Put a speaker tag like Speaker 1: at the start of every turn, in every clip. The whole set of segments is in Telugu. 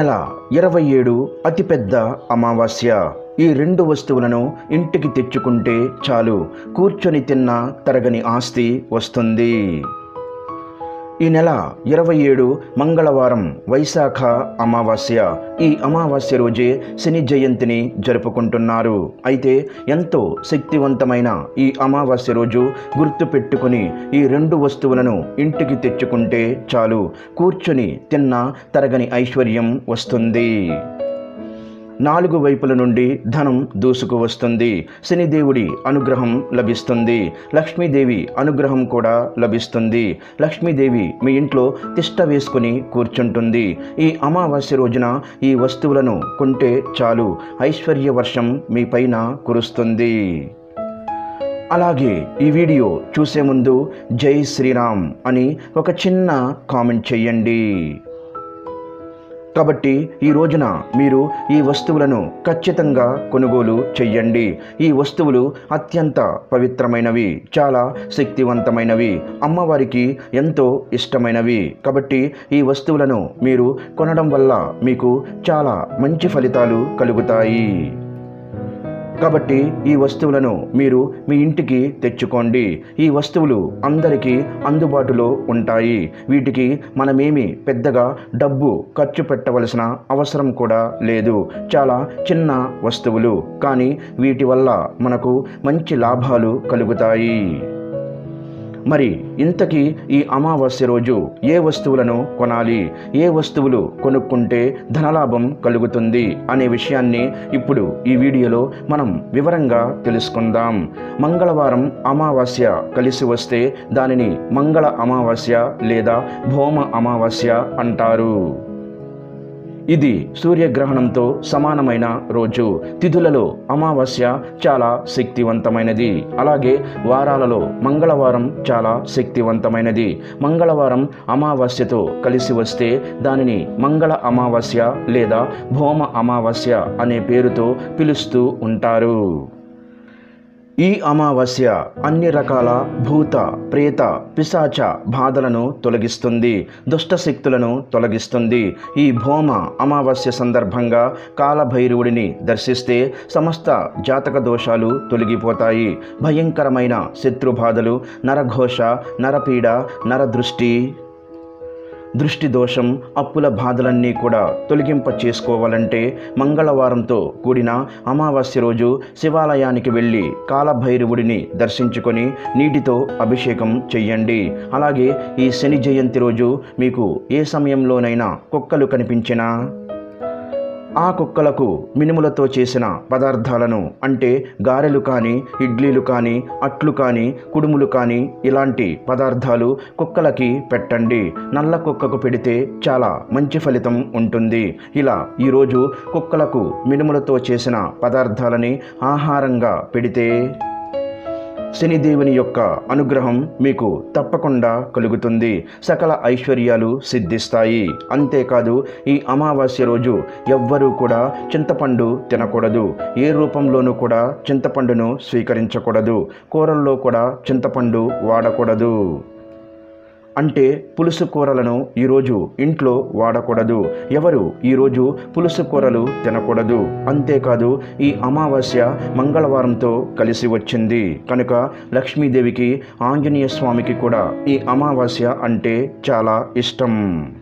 Speaker 1: నెల ఇరవై ఏడు అతిపెద్ద అమావాస్య. ఈ రెండు వస్తువులను ఇంటికి తెచ్చుకుంటే చాలు. కూర్చొని తిన్న తరగని ఆస్తి వస్తుంది. ఈ నెల ఇరవై ఏడు మంగళవారం వైశాఖ అమావాస్య. ఈ అమావాస్య రోజే శని జయంతిని జరుపుకుంటున్నారు. అయితే ఎంతో శక్తివంతమైన ఈ అమావాస్య రోజు గుర్తుపెట్టుకుని ఈ రెండు వస్తువులను ఇంటికి తెచ్చుకుంటే చాలు. కూర్చొని తిన్న తరగని ఐశ్వర్యం వస్తుంది. నాలుగు వైపుల నుండి ధనం దూసుకు వస్తుంది. శనిదేవుడి అనుగ్రహం లభిస్తుంది. లక్ష్మీదేవి అనుగ్రహం కూడా లభిస్తుంది. లక్ష్మీదేవి మీ ఇంట్లో తిష్ట వేసుకుని కూర్చుంటుంది. ఈ అమావాస్య రోజున ఈ వస్తువులను కొంటే చాలు. ఐశ్వర్య వర్షం మీ పైన కురుస్తుంది. అలాగే ఈ వీడియో చూసే ముందు జై శ్రీరామ్ అని ఒక చిన్న కామెంట్ చేయండి. కాబట్టి ఈ రోజున మీరు ఈ వస్తువులను ఖచ్చితంగా కొనుగోలు చెయ్యండి. ఈ వస్తువులు అత్యంత పవిత్రమైనవి చాలా శక్తివంతమైనవి అమ్మవారికి ఎంతో ఇష్టమైనవి. కాబట్టి ఈ వస్తువులను మీరు కొనడం వల్ల మీకు చాలా మంచి ఫలితాలు కలుగుతాయి. కాబట్టి ఈ వస్తువులను మీరు మీ ఇంటికి తెచ్చుకోండి. ఈ వస్తువులు అందరికీ అందుబాటులో ఉంటాయి. వీటికి మనమేమి పెద్దగా డబ్బు ఖర్చు పెట్టవలసిన అవసరం కూడా లేదు. చాలా చిన్న వస్తువులు. కానీ వీటి వల్ల మనకు మంచి లాభాలు కలుగుతాయి. మరి ఇంతకీ ఈ అమావాస్య రోజు ఏ వస్తువులను కొనాలి? ఏ వస్తువులు కొనుక్కుంటే ధనలాభం కలుగుతుంది అనే విషయాన్ని ఇప్పుడు ఈ వీడియోలో మనం వివరంగా తెలుసుకుందాం. మంగళవారం అమావాస్య కలిసి వస్తే దానిని మంగళ అమావాస్య లేదా భౌమ అమావాస్య అంటారు. ఇది సూర్యగ్రహణంతో సమానమైన రోజు. తిథులలో అమావాస్య చాలా శక్తివంతమైనది. అలాగే వారాలలో మంగళవారం చాలా శక్తివంతమైనది. మంగళవారం అమావాస్యతో కలిసి వస్తే దానిని మంగళ అమావాస్య లేదా భౌమ అమావాస్య అనే పేరుతో పిలుస్తూ ఉంటారు. ఈ అమావాస్య అన్ని రకాల భూత ప్రేత పిశాచ బాధలను తొలగిస్తుంది దుష్ట శక్తులను తొలగిస్తుంది. ఈ భోమ అమావాస్య సందర్భంగా కాలభైరవుడిని దర్శిస్తే సమస్త జాతక దోషాలు తొలగిపోతాయి. భయంకరమైన శత్రుబాధలు నరఘోష నరపీడ నరదృష్టి దృష్టి దోషం అప్పుల బాధలన్నీ కూడా తొలగింప చేసుకోవాలంటే మంగళవారంతో కూడిన అమావాస్య రోజు శివాలయానికి వెళ్ళి కాలభైరవుడిని దర్శించుకొని నీటితో అభిషేకం చెయ్యండి. అలాగే ఈ శని జయంతి రోజు మీకు ఏ సమయంలోనైనా కుక్కలు కనిపించినా ఆ కుక్కలకు మినుములతో చేసిన పదార్థాలను అంటే గారెలు కానీ ఇడ్లీలు కానీ అట్లు కానీ కుడుములు కానీ ఇలాంటి పదార్థాలు కుక్కలకి పెట్టండి. నల్ల కుక్కకు పెడితే చాలా మంచి ఫలితం ఉంటుంది. ఇలా ఈరోజు కుక్కలకు మినుములతో చేసిన పదార్థాలని ఆహారంగా పెడితే శనిదేవుని యొక్క అనుగ్రహం మీకు తప్పకుండా కలుగుతుంది. సకల ఐశ్వర్యాలు సిద్ధిస్తాయి. అంతేకాదు ఈ అమావాస్య రోజు ఎవ్వరూ కూడా చింతపండు తినకూడదు. ఏ రూపంలోనూ కూడా చింతపండును స్వీకరించకూడదు. కూరల్లో కూడా చింతపండు వాడకూడదు. అంటే పులుసు కూరలను ఈరోజు ఇంట్లో వాడకూడదు. ఎవరు ఈరోజు పులుసు కూరలు తినకూడదు? అంతేకాదు ఈ అమావాస్య మంగళవారంతో కలిసి వచ్చింది. కనుక లక్ష్మీదేవికి ఆంజనేయ స్వామికి కూడా ఈ అమావాస్య అంటే చాలా ఇష్టం.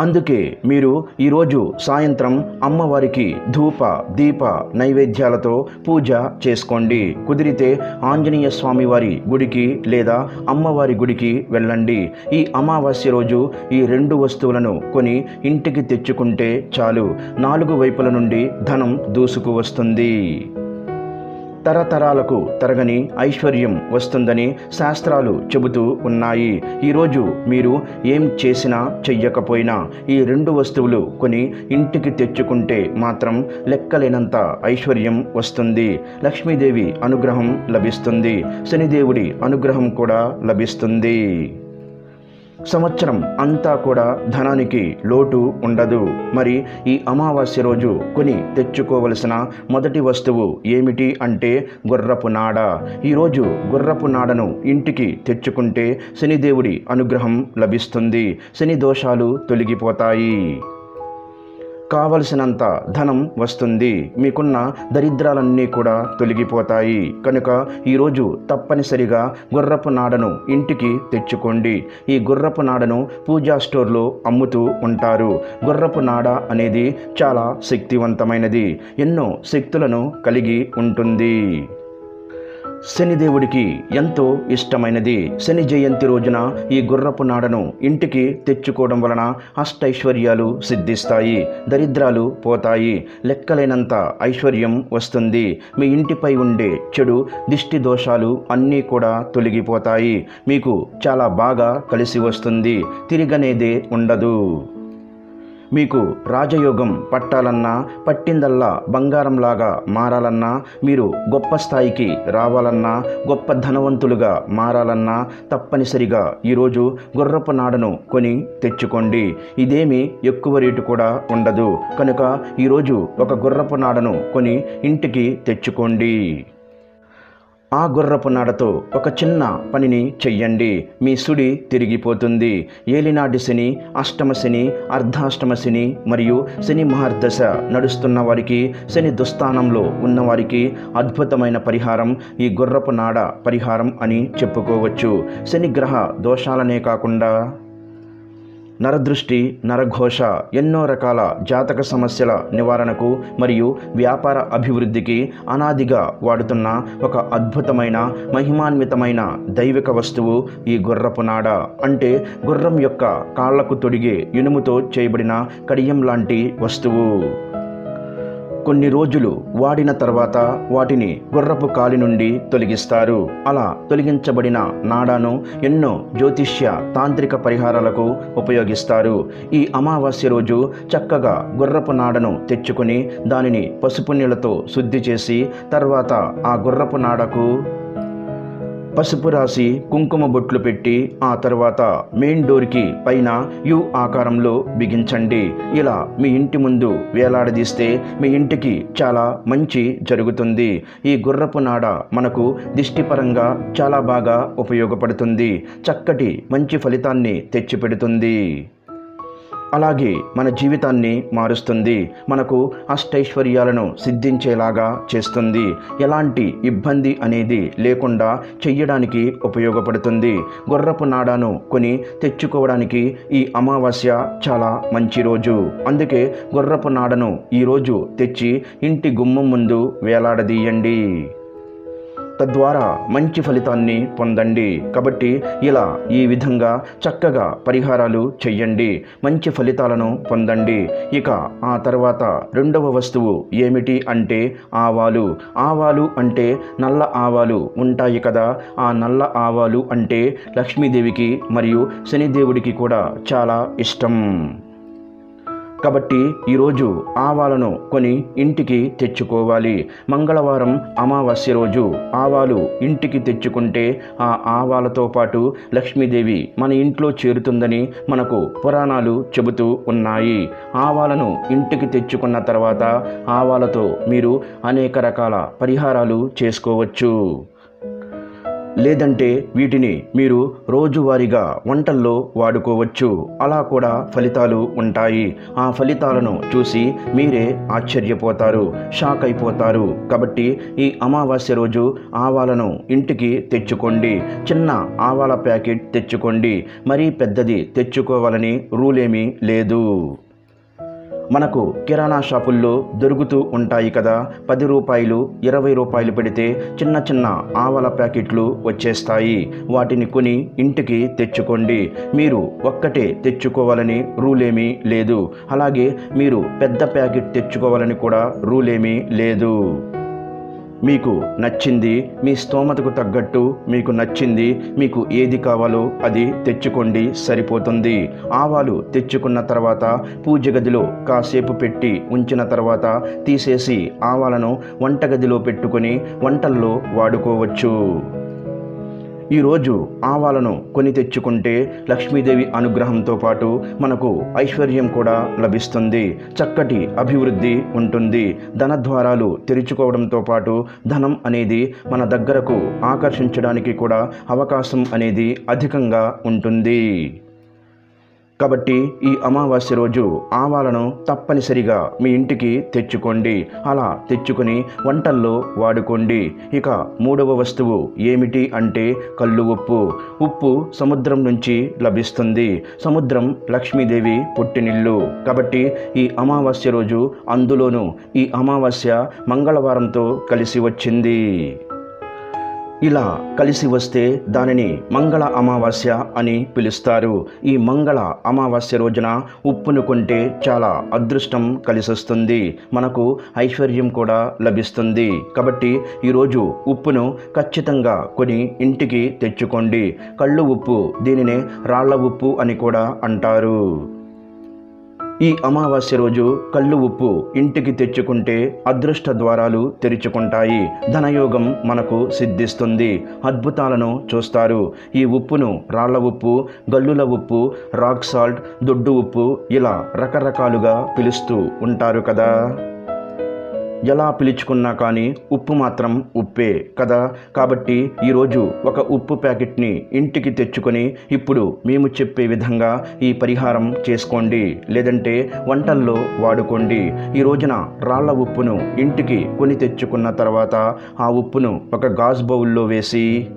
Speaker 1: అందుకే మీరు ఈరోజు సాయంత్రం అమ్మవారికి ధూప దీప నైవేద్యాలతో పూజ చేసుకోండి. కుదిరితే ఆంజనేయ స్వామి వారి గుడికి లేదా అమ్మవారి గుడికి వెళ్ళండి. ఈ అమావాస్య రోజు ఈ రెండు వస్తువులను కొని ఇంటికి తెచ్చుకుంటే చాలు. నాలుగు వైపుల నుండి ధనం దూసుకు వస్తుంది. తరతరాలకు తరగని ఐశ్వర్యం వస్తుందని శాస్త్రాలు చెబుతూ ఉన్నాయి. ఈరోజు మీరు ఏం చేసినా చెయ్యకపోయినా ఈ రెండు వస్తువులు కొని ఇంటికి తెచ్చుకుంటే మాత్రం లెక్కలేనంత ఐశ్వర్యం వస్తుంది. లక్ష్మీదేవి అనుగ్రహం లభిస్తుంది. శనిదేవుడి అనుగ్రహం కూడా లభిస్తుంది. సంవత్సరం అంతా కూడా ధనానికి లోటు ఉండదు. మరి ఈ అమావాస్య రోజు కొని తెచ్చుకోవలసిన మొదటి వస్తువు ఏమిటి అంటే గుర్రపు నాడ. ఈరోజు గుర్రపు నాడను ఇంటికి తెచ్చుకుంటే శనిదేవుడి అనుగ్రహం లభిస్తుంది. శని దోషాలు తొలగిపోతాయి. కావలసినంత ధనం వస్తుంది. మీకున్న దరిద్రాలన్నీ కూడా తొలగిపోతాయి. కనుక ఈరోజు తప్పనిసరిగా గుర్రపు నాడను ఇంటికి తెచ్చుకోండి. ఈ గుర్రపు నాడను పూజా స్టోర్లో అమ్ముతూ ఉంటారు. గుర్రపు నాడ అనేది చాలా శక్తివంతమైనది. ఎన్నో శక్తులను కలిగి ఉంటుంది. శనిదేవుడికి ఎంతో ఇష్టమైనది. శని జయంతి రోజున ఈ గుర్రపు నాడను ఇంటికి తెచ్చుకోవడం వలన అష్టైశ్వర్యాలు సిద్ధిస్తాయి. దరిద్రాలు పోతాయి. లెక్కలేనంత ఐశ్వర్యం వస్తుంది. మీ ఇంటిపై ఉండే చెడు దిష్టి దోషాలు అన్నీ కూడా తొలగిపోతాయి. మీకు చాలా బాగా కలిసి వస్తుంది. తిరిగనేదే ఉండదు. మీకు రాజయోగం పట్టాలన్నా పట్టిందల్లా బంగారంలాగా మారాలన్నా మీరు గొప్ప స్థాయికి రావాలన్నా గొప్ప ధనవంతులుగా మారాలన్నా తప్పనిసరిగా ఈరోజు గుర్రపు నాడను కొని తెచ్చుకోండి. ఇదేమి ఎక్కువ రేటు కూడా ఉండదు. కనుక ఈరోజు ఒక గుర్రపు నాడను కొని ఇంటికి తెచ్చుకోండి. ఆ గుర్రపు నాడతో ఒక చిన్న పనిని చెయ్యండి. మీ సుడి తిరిగిపోతుంది. ఏలినాటి శని అష్టమ శని అర్ధాష్టమ శని మరియు శని మహర్దశ నడుస్తున్న వారికి శని దుస్థానంలో ఉన్నవారికి అద్భుతమైన పరిహారం ఈ గుర్రపు నాడ పరిహారం అని చెప్పుకోవచ్చు. శని గ్రహ దోషాలనే కాకుండా నరదృష్టి నరఘోష ఎన్నో రకాల జాతక సమస్యల నివారణకు మరియు వ్యాపార అభివృద్ధికి అనాదిగా వాడుతున్న ఒక అద్భుతమైన మహిమాన్వితమైన దైవిక వస్తువు ఈ గుర్రపు నాడ. అంటే గుర్రం యొక్క కాళ్ళకు తొడిగే ఇనుముతో చేయబడిన కడియం లాంటి వస్తువు. కొన్ని రోజులు వాడిన తర్వాత వాటిని గుర్రపు కాలి నుండి తొలగిస్తారు. అలా తొలగించబడిన నాడాను ఎన్నో జ్యోతిష్య తాంత్రిక పరిహారాలకు ఉపయోగిస్తారు. ఈ అమావాస్య రోజు చక్కగా గుర్రపు నాడను తెచ్చుకొని దానిని పసుపు నీళ్ళతో శుద్ధి చేసి తర్వాత ఆ గుర్రపు నాడకు పసుపు రాసి కుంకుమ బొట్లు పెట్టి ఆ తర్వాత మెయిన్ డోర్కి పైన యు ఆకారంలో బిగించండి. ఇలా మీ ఇంటి ముందు వేలాడదీస్తే మీ ఇంటికి చాలా మంచి జరుగుతుంది. ఈ గుర్రపు నాడ మనకు దిష్టిపరంగా చాలా బాగా ఉపయోగపడుతుంది. చక్కటి మంచి ఫలితాన్ని తెచ్చిపెడుతుంది. అలాగే మన జీవితాన్ని మారుస్తుంది. మనకు అష్టైశ్వర్యాలను సిద్ధించేలాగా చేస్తుంది. ఎలాంటి ఇబ్బంది అనేది లేకుండా చెయ్యడానికి ఉపయోగపడుతుంది. గుర్రపు నాడాను కొని తెచ్చుకోవడానికి ఈ అమావాస్య చాలా మంచి రోజు. అందుకే గుర్రపు నాడను ఈరోజు తెచ్చి ఇంటి గుమ్మం ముందు వేలాడదీయండి. తద్వారా మంచి ఫలితాన్ని పొందండి. కాబట్టి ఇలా ఈ విధంగా చక్కగా పరిహారాలు చెయ్యండి. మంచి ఫలితాలను పొందండి. ఇక ఆ తర్వాత రెండవ వస్తువు ఏమిటి అంటే ఆవాలు. ఆవాలు అంటే నల్ల ఆవాలు ఉంటాయి కదా. ఆ నల్ల ఆవాలు అంటే లక్ష్మీదేవికి మరియు శనిదేవుడికి కూడా చాలా ఇష్టం. కాబట్టి ఈరోజు ఆవాలను కొని ఇంటికి తెచ్చుకోవాలి. మంగళవారం అమావాస్య రోజు ఆవాలు ఇంటికి తెచ్చుకుంటే ఆ ఆవాలతో పాటు లక్ష్మీదేవి మన ఇంట్లో చేరుతుందని మనకు పురాణాలు చెబుతూ ఉన్నాయి. ఆవాలను ఇంటికి తెచ్చుకున్న తర్వాత ఆవాలతో మీరు అనేక రకాల పరిహారాలు చేసుకోవచ్చు. లేదంటే వీటిని మీరు రోజువారీగా వంటల్లో వాడుకోవచ్చు. అలా కూడా ఫలితాలు ఉంటాయి. ఆ ఫలితాలను చూసి మీరే ఆశ్చర్యపోతారు షాక్ అయిపోతారు. కాబట్టి ఈ అమావాస్య రోజు ఆవాలను ఇంటికి తెచ్చుకోండి. చిన్న ఆవాల ప్యాకెట్ తెచ్చుకోండి. మరీ పెద్దది తెచ్చుకోవాలని రూలేమీ లేదు. మనకు కిరాణా షాపుల్లో దొరుకుతూ ఉంటాయి కదా. పది రూపాయలు ఇరవై రూపాయలు పెడితే చిన్న చిన్న ఆవల ప్యాకెట్లు వచ్చేస్తాయి. వాటిని కొని ఇంటికి తెచ్చుకోండి. మీరు ఒక్కటే తెచ్చుకోవాలని రూల్ ఏమీ లేదు. అలాగే మీరు పెద్ద ప్యాకెట్ తెచ్చుకోవాలని కూడా రూల్ ఏమీ లేదు. మీకు నచ్చింది మీ స్తోమతకు తగ్గట్టు మీకు నచ్చింది మీకు ఏది కావాలో అది తెచ్చుకోండి సరిపోతుంది. ఆవాలు తెచ్చుకున్న తర్వాత పూజ గదిలో కాసేపు పెట్టి ఉంచిన తర్వాత తీసేసి ఆవాలను వంటగదిలో పెట్టుకొని వంటల్లో వాడుకోవచ్చు. ఈరోజు ఆవాలను కొని తెచ్చుకుంటే లక్ష్మీదేవి అనుగ్రహంతో పాటు మనకు ఐశ్వర్యం కూడా లభిస్తుంది. చక్కటి అభివృద్ధి ఉంటుంది. ధన ద్వారాలు తెరుచుకోవడంతో పాటు ధనం అనేది మన దగ్గరకు ఆకర్షించడానికి కూడా అవకాశం అనేది అధికంగా ఉంటుంది. కాబట్టి ఈ అమావాస్య రోజు ఆవాలను తప్పనిసరిగా మీ ఇంటికి తెచ్చుకోండి. అలా తెచ్చుకొని వంటల్లో వాడుకోండి. ఇక మూడవ వస్తువు ఏమిటి అంటే కళ్ళు ఉప్పు. ఉప్పు సముద్రం నుంచి లభిస్తుంది. సముద్రం లక్ష్మీదేవి పుట్టినిల్లు. కాబట్టి ఈ అమావాస్య రోజు అందులోనూ ఈ అమావాస్య మంగళవారంతో కలిసి వచ్చింది. ఇలా కలిసి వస్తే దానిని మంగళ అమావాస్య అని పిలుస్తారు. ఈ మంగళ అమావాస్య రోజున ఉప్పును కొంటే చాలా అదృష్టం కలిసొస్తుంది. మనకు ఐశ్వర్యం కూడా లభిస్తుంది. కాబట్టి ఈరోజు ఉప్పును ఖచ్చితంగా కొని ఇంటికి తెచ్చుకోండి. కళ్ళు ఉప్పు దీనినే రాళ్ళ ఉప్పు అని కూడా అంటారు. ఈ అమావాస్య రోజు కళ్ళు ఉప్పు ఇంటికి తెచ్చుకుంటే అదృష్ట ద్వారాలు తెరుచుకుంటాయి. ధనయోగం మనకు సిద్ధిస్తుంది. అద్భుతాలను చూస్తారు. ఈ ఉప్పును రాళ్ళ ఉప్పు గల్లుల ఉప్పు రాక్ సాల్ట్ దొడ్డు ఉప్పు ఇలా రకరకాలుగా పిలుస్తూ ఉంటారు కదా. ఎలా పిలుచుకున్నా కానీ ఉప్పు మాత్రం ఉప్పే కదా? కాబట్టి ఈరోజు ఒక ఉప్పు ప్యాకెట్ని ఇంటికి తెచ్చుకొని ఇప్పుడు మేము చెప్పే విధంగా ఈ పరిహారం చేసుకోండి. లేదంటే వంటల్లో వాడుకోండి. ఈ రోజున రాళ్ళ ఉప్పును ఇంటికి కొని తెచ్చుకున్న తర్వాత ఆ ఉప్పును ఒక గాజు బౌల్లో వేసి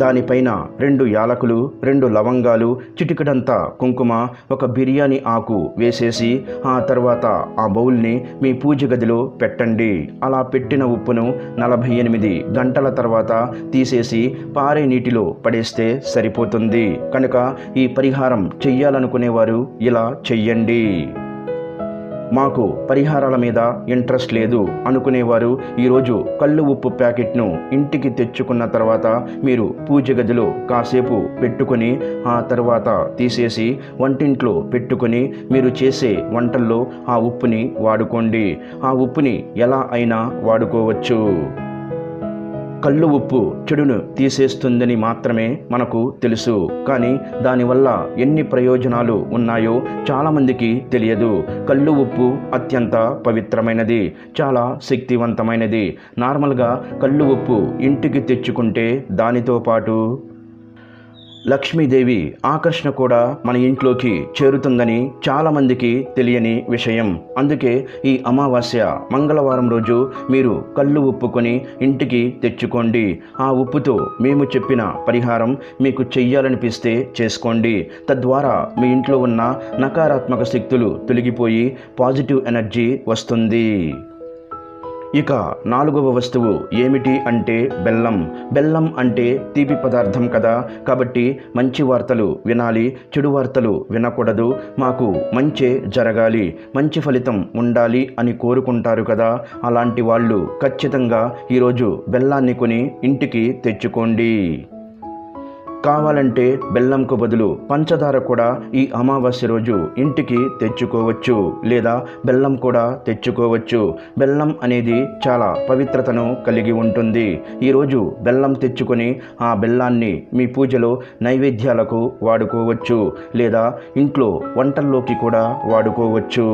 Speaker 1: దానిపైన రెండు యాలకులు రెండు లవంగాలు చిటికడంతా కుంకుమ ఒక బిర్యానీ ఆకు వేసేసి ఆ తర్వాత ఆ బౌల్ని మీ పూజ గదిలో పెట్టండి. అలా పెట్టిన ఉప్పును నలభై ఎనిమిది గంటల తర్వాత తీసేసి పారే నీటిలో పడేస్తే సరిపోతుంది. కనుక ఈ పరిహారం చెయ్యాలనుకునేవారు ఇలా చెయ్యండి. మాకు పరిహారాల మీద ఇంట్రెస్ట్ లేదు అనుకునేవారు. ఈరోజు కళ్ళు ఉప్పు ప్యాకెట్ను ఇంటికి తెచ్చుకున్న తర్వాత మీరు పూజ గదిలో కాసేపు పెట్టుకొని ఆ తర్వాత తీసేసి వంటింట్లో పెట్టుకొని మీరు చేసే వంటల్లో ఆ ఉప్పుని వాడుకోండి. ఆ ఉప్పుని ఎలా అయినా వాడుకోవచ్చు. కళ్ళు ఉప్పు చెడును తీసేస్తుందని మాత్రమే మనకు తెలుసు. కానీ దానివల్ల ఎన్ని ప్రయోజనాలు ఉన్నాయో చాలామందికి తెలియదు. కళ్ళు ఉప్పు అత్యంత పవిత్రమైనది చాలా శక్తివంతమైనది. నార్మల్గా కళ్ళు ఉప్పు ఇంటికి తెచ్చుకుంటే దానితో పాటు లక్ష్మీదేవి ఆకర్షణ కూడా మన ఇంట్లోకి చేరుతుందని చాలామందికి తెలియని విషయం. అందుకే ఈ అమావాస్య మంగళవారం రోజు మీరు కళ్ళు ఉప్పుకొని ఇంటికి తెచ్చుకోండి. ఆ ఉప్పుతో మేము చెప్పిన పరిహారం మీకు చెయ్యాలనిపిస్తే చేసుకోండి. తద్వారా మీ ఇంట్లో ఉన్న నకారాత్మక శక్తులు తొలగిపోయి పాజిటివ్ ఎనర్జీ వస్తుంది. ఇక నాలుగవ వస్తువు ఏమిటి అంటే బెల్లం. బెల్లం అంటే తీపి పదార్థం కదా. కాబట్టి మంచి వార్తలు వినాలి చెడు వార్తలు వినకూడదు. మాకు మంచే జరగాలి మంచి ఫలితం ఉండాలి అని కోరుకుంటారు కదా. అలాంటి వాళ్ళు ఖచ్చితంగా ఈరోజు బెల్లాన్ని కొని ఇంటికి తెచ్చుకోండి. కావాలంటే బెల్లంకు బదులు పంచదార కూడా ఈ అమావాస్య రోజు ఇంటికి తెచ్చుకోవచ్చు లేదా బెల్లం కూడా తెచ్చుకోవచ్చు. బెల్లం అనేది చాలా పవిత్రతను కలిగి ఉంటుంది. ఈరోజు బెల్లం తెచ్చుకొని ఆ బెల్లాన్ని మీ పూజలో నైవేద్యాలకు వాడుకోవచ్చు లేదా ఇంట్లో వంటల్లోకి కూడా వాడుకోవచ్చు.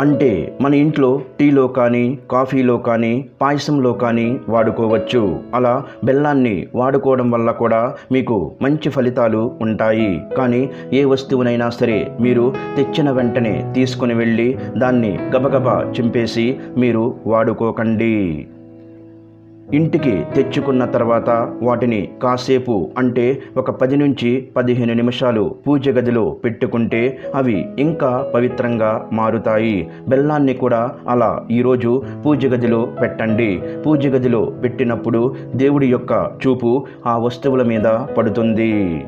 Speaker 1: అంటే మన ఇంట్లో టీలో కానీ కాఫీలో కానీ పాయసంలో కానీ వాడుకోవచ్చు. అలా బెల్లాన్ని వాడుకోవడం వల్ల కూడా మీకు మంచి ఫలితాలు ఉంటాయి. కానీ ఏ వస్తువునైనా సరే మీరు తెచ్చిన వెంటనే తీసుకుని వెళ్ళి దాన్ని గబగబా చింపేసి మీరు వాడుకోకండి. ఇంటికి తెచ్చుకున్న తర్వాత వాటిని కాసేపు అంటే ఒక పది నుంచి పదిహేను నిమిషాలు పూజ గదిలో పెట్టుకుంటే అవి ఇంకా పవిత్రంగా మారుతాయి. బెల్లాన్ని కూడా అలా ఈరోజు పూజ గదిలో పెట్టండి. పూజ గదిలో పెట్టినప్పుడు దేవుడి యొక్క చూపు ఆ వస్తువుల మీద పడుతుంది.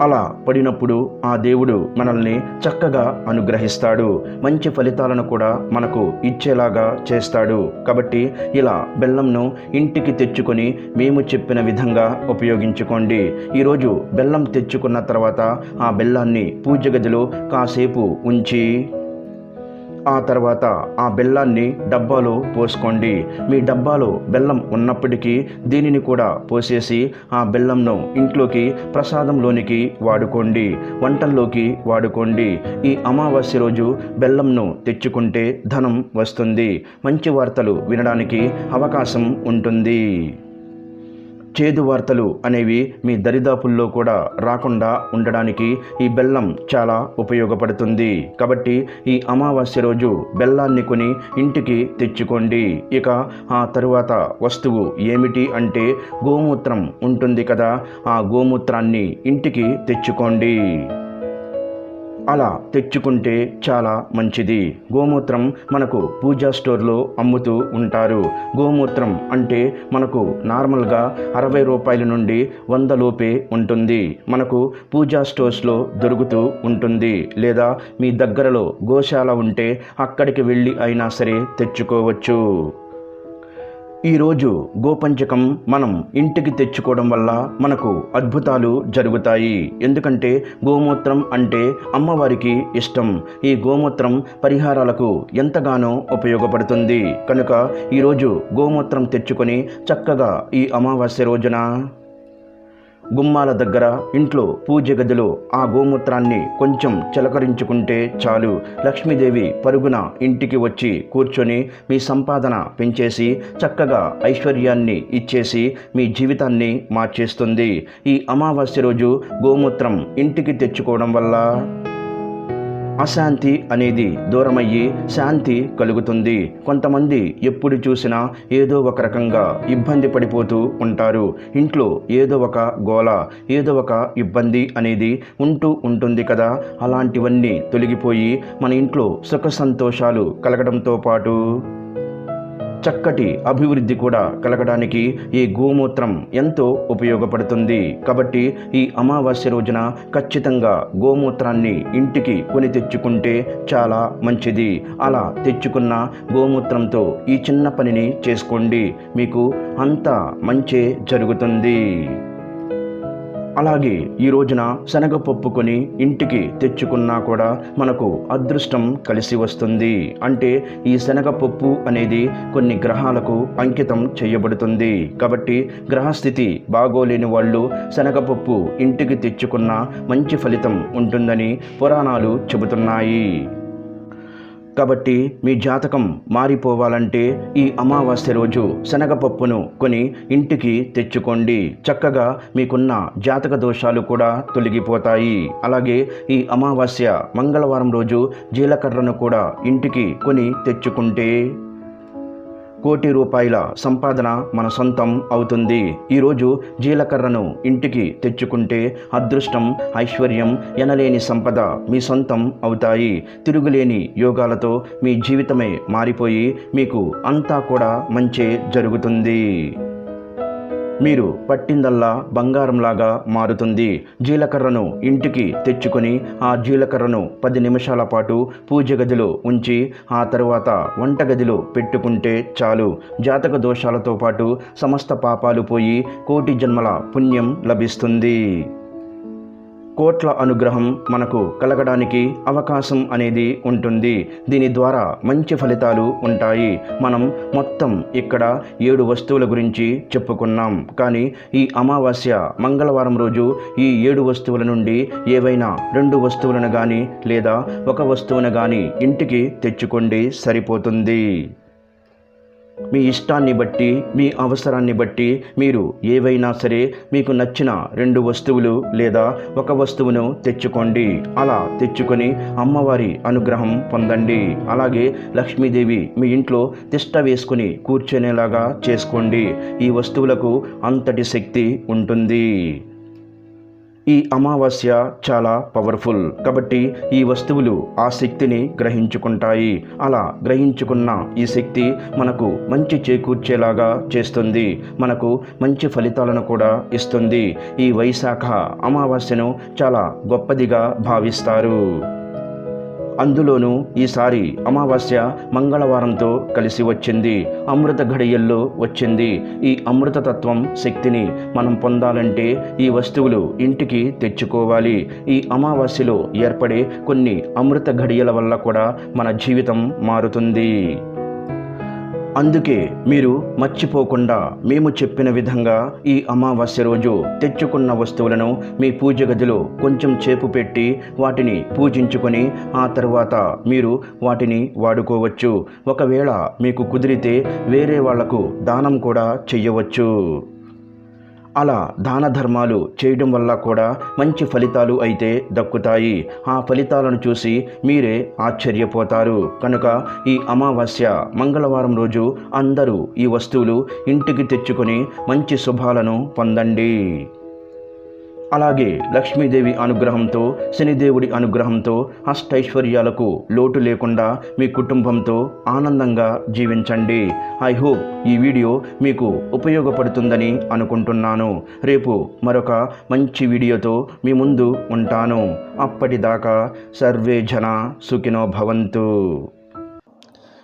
Speaker 1: అలా పడినప్పుడు ఆ దేవుడు మనల్ని చక్కగా అనుగ్రహిస్తాడు. మంచి ఫలితాలను కూడా మనకు ఇచ్చేలాగా చేస్తాడు. కాబట్టి ఇలా బెల్లంను ఇంటికి తెచ్చుకొని మేము చెప్పిన విధంగా ఉపయోగించుకోండి. ఈరోజు బెల్లం తెచ్చుకున్న తర్వాత ఆ బెల్లాన్ని పూజ గదిలో కాసేపు ఉంచి ఆ తర్వాత ఆ బెల్లాన్ని డబ్బాలో పోసుకోండి. మీ డబ్బాలో బెల్లం ఉన్నప్పటికీ దీనిని కూడా పోసేసి ఆ బెల్లంను ఇంట్లోకి ప్రసాదంలోనికి వాడుకోండి. వంటల్లోకి వాడుకోండి. ఈ అమావాస్య రోజు బెల్లంను తెచ్చుకుంటే ధనం వస్తుంది. మంచి వార్తలు వినడానికి అవకాశం ఉంటుంది. చేదు వార్తలు అనేవి మీ దరిదాపుల్లో కూడా రాకుండా ఉండడానికి ఈ బెల్లం చాలా ఉపయోగపడుతుంది. కాబట్టి ఈ అమావాస్య రోజు బెల్లాన్ని కొని ఇంటికి తెచ్చుకోండి. ఇక ఆ తరువాత వస్తువు ఏమిటి అంటే గోమూత్రం ఉంటుంది కదా ఆ గోమూత్రాన్ని ఇంటికి తెచ్చుకోండి. అలా తెచ్చుకుంటే చాలా మంచిది. గోమూత్రం మనకు పూజా స్టోర్లో అమ్ముతూ ఉంటారు. గోమూత్రం అంటే మనకు నార్మల్గా అరవై రూపాయల నుండి వంద లోపే ఉంటుంది. మనకు పూజా స్టోర్స్లో దొరుకుతూ ఉంటుంది. లేదా మీ దగ్గరలో గోశాల ఉంటే అక్కడికి వెళ్ళి అయినా సరే తెచ్చుకోవచ్చు. ఈరోజు గోపంచకం మనం ఇంటికి తెచ్చుకోవడం వల్ల మనకు అద్భుతాలు జరుగుతాయి. ఎందుకంటే గోమూత్రం అంటే అమ్మవారికి ఇష్టం. ఈ గోమూత్రం పరిహారాలకు ఎంతగానో ఉపయోగపడుతుంది. కనుక ఈరోజు గోమూత్రం తెచ్చుకొని చక్కగా ఈ అమావాస్య రోజున గుమ్మాల దగ్గర ఇంట్లో పూజ గదిలో ఆ గోమూత్రాన్ని కొంచెం చిలకరించుకుంటే చాలు. లక్ష్మీదేవి పరుగున ఇంటికి వచ్చి కూర్చొని మీ సంపాదన పెంచేసి చక్కగా ఐశ్వర్యాన్ని ఇచ్చేసి మీ జీవితాన్ని మార్చేస్తుంది. ఈ అమావాస్య రోజు గోమూత్రం ఇంటికి తెచ్చుకోవడం వల్ల అశాంతి అనేది దూరమయ్యి శాంతి కలుగుతుంది. కొంతమంది ఎప్పుడు చూసినా ఏదో ఒక రకంగా ఇబ్బంది పడిపోతూ ఉంటారు. ఇంట్లో ఏదో ఒక గోల ఏదో ఒక ఇబ్బంది అనేది ఉంటూ ఉంటుంది కదా? అలాంటివన్నీ తొలగిపోయి మన ఇంట్లో సుఖ సంతోషాలు కలగడంతో పాటు చక్కటి అభివృద్ధి కూడా కలగడానికి ఈ గోమూత్రం ఎంతో ఉపయోగపడుతుంది. కాబట్టి ఈ అమావాస్య రోజున ఖచ్చితంగా గోమూత్రాన్ని ఇంటికి కొని తెచ్చుకుంటే చాలా మంచిది. అలా తెచ్చుకున్న గోమూత్రంతో ఈ చిన్న పనిని చేసుకోండి. మీకు అంతా మంచే జరుగుతుంది. అలాగే ఈ రోజున శనగపప్పు కొని ఇంటికి తెచ్చుకున్నా కూడా మనకు అదృష్టం కలిసి వస్తుంది. అంటే ఈ శనగపప్పు అనేది కొన్ని గ్రహాలకు అంకితం చేయబడుతుంది. కాబట్టి గ్రహస్థితి బాగోలేని వాళ్ళు శనగపప్పు ఇంటికి తెచ్చుకున్న మంచి ఫలితం ఉంటుందని పురాణాలు చెబుతున్నాయి. కాబట్టి మీ జాతకం మారిపోవాలంటే ఈ అమావాస్య రోజు శనగపప్పును కొని ఇంటికి తెచ్చుకోండి. చక్కగా మీకున్న జాతక దోషాలు కూడా తొలగిపోతాయి. అలాగే ఈ అమావాస్య మంగళవారం రోజు జీలకర్రను కూడా ఇంటికి కొని తెచ్చుకుంటే కోటి రూపాయల సంపాదన మన సొంతం అవుతుంది. ఈరోజు జీలకర్రను ఇంటికి తెచ్చుకుంటే అదృష్టం ఐశ్వర్యం ఎనలేని సంపద మీ సొంతం అవుతాయి. తిరుగులేని యోగాలతో మీ జీవితమే మారిపోయి మీకు అంతా కూడా మంచే జరుగుతుంది. మీరు పట్టిందల్లా బంగారంలాగా మారుతుంది. జీలకర్రను ఇంటికి తెచ్చుకొని ఆ జీలకర్రను పది నిమిషాల పాటు పూజ గదిలో ఉంచి ఆ తరువాత వంటగదిలో పెట్టుకుంటే చాలు. జాతక దోషాలతో పాటు సమస్త పాపాలు పోయి కోటి జన్మల పుణ్యం లభిస్తుంది. కోట్ల అనుగ్రహం మనకు కలగడానికి అవకాశం అనేది ఉంటుంది. దీని ద్వారా మంచి ఫలితాలు ఉంటాయి. మనం మొత్తం ఇక్కడ ఏడు వస్తువుల గురించి చెప్పుకున్నాం. కానీ ఈ అమావాస్య మంగళవారం రోజు ఈ ఏడు వస్తువుల నుండి ఏవైనా రెండు వస్తువులను కానీ లేదా ఒక వస్తువును కానీ ఇంటికి తెచ్చుకోండి సరిపోతుంది. మీ ఇష్టాన్ని బట్టి మీ అవసరాన్ని బట్టి మీరు ఏవైనా సరే మీకు నచ్చిన రెండు వస్తువులు లేదా ఒక వస్తువును తెచ్చుకోండి. అలా తెచ్చుకొని అమ్మవారి అనుగ్రహం పొందండి. అలాగే లక్ష్మీదేవి మీ ఇంట్లో తిష్ట వేసుకుని కూర్చునేలాగా చేసుకోండి. ఈ వస్తువులకు అంతటి శక్తి ఉంటుంది. ఈ అమావాస్య చాలా పవర్ఫుల్. కాబట్టి ఈ వస్తువులు ఆ శక్తిని గ్రహించుకుంటాయి. అలా గ్రహించుకున్న ఈ శక్తి మనకు మంచి చేకూర్చేలాగా చేస్తుంది. మనకు మంచి ఫలితాలను కూడా ఇస్తుంది. ఈ వైశాఖ అమావాస్యను చాలా గొప్పదిగా భావిస్తారు. అందులోనూ ఈసారి అమావాస్య మంగళవారంతో కలిసి వచ్చింది. అమృత ఘడియల్లో వచ్చింది. ఈ అమృతతత్వం శక్తిని మనం పొందాలంటే ఈ వస్తువులు ఇంటికి తెచ్చుకోవాలి. ఈ అమావాస్యలో ఏర్పడే కొన్ని అమృత ఘడియల వల్ల కూడా మన జీవితం మారుతుంది. అందుకే మీరు మర్చిపోకుండా మేము చెప్పిన విధంగా ఈ అమావాస్య రోజు తెచ్చుకున్న వస్తువులను మీ పూజ గదిలో కొంచెం చేపు పెట్టి వాటిని పూజించుకొని ఆ తర్వాత మీరు వాటిని వాడుకోవచ్చు. ఒకవేళ మీకు కుదిరితే వేరే వాళ్ళకు దానం కూడా చెయ్యవచ్చు. అలా దాన ధర్మాలు చేయడం వల్ల కూడా మంచి ఫలితాలు అయితే దక్కుతాయి. ఆ ఫలితాలను చూసి మీరే ఆశ్చర్యపోతారు. కనుక ఈ అమావాస్య మంగళవారం రోజు అందరూ ఈ వస్తువులు ఇంటికి తెచ్చుకొని మంచి శుభాలను పొందండి. అలాగే లక్ష్మీదేవి అనుగ్రహంతో శనిదేవుడి అనుగ్రహంతో అష్టైశ్వర్యాలకు లోటు లేకుండా మీ కుటుంబంతో ఆనందంగా జీవించండి. ఐ హోప్ ఈ వీడియో మీకు ఉపయోగపడుతుందని అనుకుంటున్నాను. రేపు మరొక మంచి వీడియోతో మీ ముందు ఉంటాను. అప్పటిదాకా సర్వే జన సుఖినో భవంతు.